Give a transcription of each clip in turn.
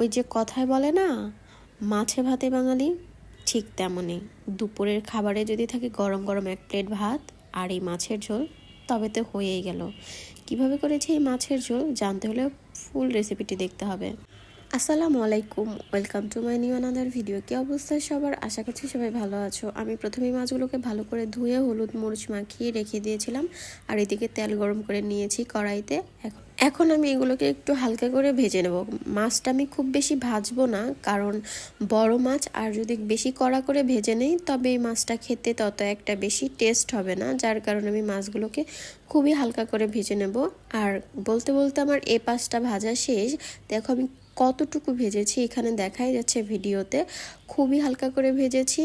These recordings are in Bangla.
ওই যে কথায় বলে না, মাছে ভাতে বাঙালি, ঠিক তেমনই দুপুরের খাবারে যদি থাকে গরম গরম এক প্লেট ভাত আর এই মাছের ঝোল, তবে তো হয়েই গেল। কীভাবে করেছি এই মাছের ঝোল, জানতে হলে ফুল রেসিপিটি দেখতে হবে। আসসালামু আলাইকুম welcome to my new another video কি অবস্থায় সবার? আশা করছি সবাই ভালো আছো। আমি প্রথমেই মাছগুলোকে ভালো করে ধুয়ে হলুদ মরিচ মাখিয়ে রেখে দিয়েছিলাম, আর এদিকে তেল গরম করে নিয়েছি কড়াইতে। এখন এখন আমি এগুলোকে একটু হালকা করে ভেজে নেব। মাছটা আমি খুব বেশি ভাজবো না, কারণ বড় মাছ আর যদি বেশি কড়া করে ভেজে নেই, তবে এই মাছটা খেতে তত একটা বেশি টেস্ট হবে না, যার কারণে আমি মাছগুলোকে খুবই হালকা করে ভেজে নেব। আর বলতে বলতে আমার এ পাশটা ভাজা শেষ। দেখো আমি কতটুকু ভেজেছি এখানে দেখাই যাচ্ছে ভিডিওতে। খুবই হালকা করে ভেজেছি।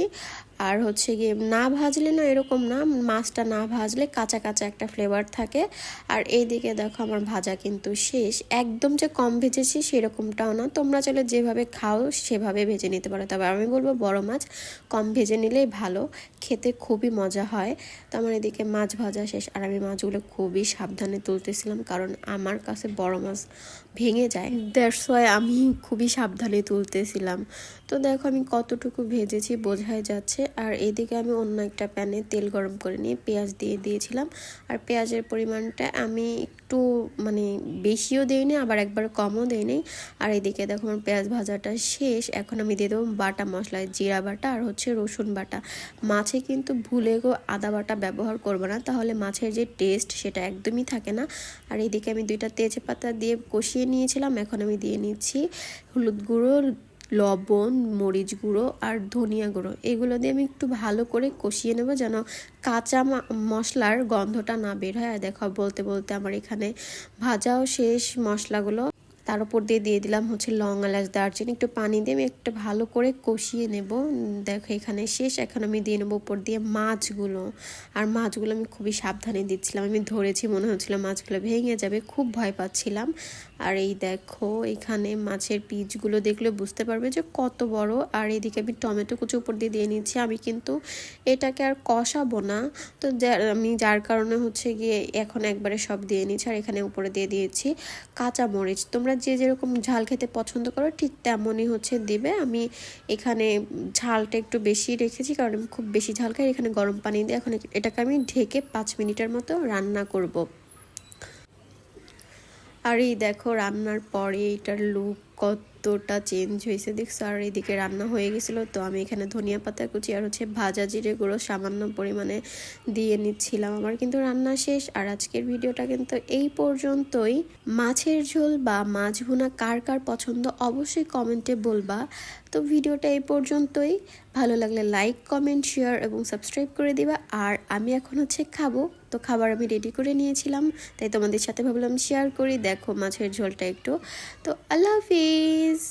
আর হচ্ছে গিয়ে না ভাজলে না এরকম না, মাছটা না ভাজলে কাঁচা কাঁচা একটা ফ্লেভার থাকে। আর এইদিকে দেখো আমার ভাজা কিন্তু শেষ। একদম যে কম ভেজেছি সেরকমটাও না। তোমরা চলে যেভাবে খাও সেভাবে ভেজে নিতে পারো। তবে আমি বলব বড় মাছ কম ভেজে নিলেই ভালো। খেতে খুবই মজা হয়। তো আমার এদিকে মাছ ভাজা শেষ। আর আমি মাছগুলো খুবই সাবধানে তুলতেছিলাম কারণ আমার কাছে বড় মাছ ভেঙে যায়। দ্যাটস ওয়াই আমি খুবই সাবধানে তুলতেছিলাম। তো দেখো আমি কতটুকু ভেজেছি বোঝাই যাচ্ছে। আর এদিকে আমি অন্য একটা প্যানে তেল গরম করে নিয়ে পেঁয়াজ দিয়ে দিয়েছিলাম। আর পেঁয়াজের পরিমাণটা আমি একটু মানে বেশিও দিইনি, আবার একবার কমও দিইনি। আর এদিকে দেখো আমার পেঁয়াজ ভাজাটা শেষ, এখন আমি দিয়ে দেবো বাটা মশলা, জিরা বাটা আর হচ্ছে রসুন বাটা। মাছে কিন্তু ভুলে গো আদা বাটা ব্যবহার করব না, তাহলে মাছের যে টেস্ট সেটা একদমই থাকে না। আর এদিকে আমি দুইটা তেজপাতা দিয়ে কষিয়ে নিয়েছিলাম, এখন আমি দিয়ে নিচ্ছি হলুদ গুঁড়ো লবণ, মরিচ গুঁড়ো আর ধনিয়া গুঁড়ো। এগুলো দিয়ে আমি একটু ভালো করে কষিয়ে নেব যেন কাঁচা মশলার গন্ধটা না বের হয়। আর দেখো, বলতে বলতে আমার এখানে ভাজাও শেষ, মশলাগুলো তার উপর দিয়ে দিয়ে দিলাম হচ্ছে লং এলাচ, দারচিনি, একটু পানি দিয়ে আমি একটা ভালো করে কষিয়ে নেব। দেখো এখানে শেষ, এখন আমি দিয়ে নেব উপর দিয়ে মাছগুলো। আর মাছগুলো আমি খুবই সাবধানে দিচ্ছিলাম, আমি ধরেছি মনে হচ্ছিল মাছগুলো ভেঙে যাবে, খুব ভয় পাচ্ছিলাম। আর এই দেখো এখানে মাছের পিচগুলো দেখলে বুঝতে পারবে যে কত বড়। আর এদিকে আমি টমেটো কুচি উপর দিয়ে দিয়ে নিচ্ছি, আমি কিন্তু এটাকে আর কষাবো না। তো আমি যার কারণে হচ্ছে গিয়ে এখন একবারে সব দিয়ে নিচ্ছি, আর এখানে উপরে দিয়ে দিয়েছি কাঁচা মরিচ তোমরা যে যেরকম ঝাল খেতে পছন্দ করো, ঠিক তেমনই হচ্ছে দিবে। আমি এখানে ঝালটা একটু বেশি রেখেছি, কারণ আমি খুব বেশি ঝাল খাই। এখানে গরম পানি দিয়ে এখন এটাকে আমি ঢেকে পাঁচ মিনিটের মতো রান্না করব। আর এই দেখো রান্নার পরে এটার লুক কতটা চেঞ্জ হয়েছে, দেখছ? আর এদিকে রান্না হয়ে গেছিল, তো আমি এখানে ধনিয়া পাতা কুচি আর হচ্ছে ভাজা জিরে গুঁড়ো সামান্য পরিমাণে দিয়ে নিচ্ছিলাম আমার কিন্তু রান্না শেষ। আর আজকের ভিডিওটা কিন্তু এই পর্যন্তই। মাছের ঝোল বা মাছ ভুনা কার কার পছন্দ অবশ্যই কমেন্টে বলবা। তো ভিডিওটা এই পর্যন্তই। ভালো লাগলে লাইক কমেন্ট শেয়ার এবং সাবস্ক্রাইব করে দিবা। আর আমি এখন হচ্ছে খাব। তো খাবার আমি রেডি করে নিয়েছিলাম, তাই তোমাদের সাথে ভাবলাম শেয়ার করি। দেখো মাছের ঝোলটা একটু। তো আল্লাহ হাফিজ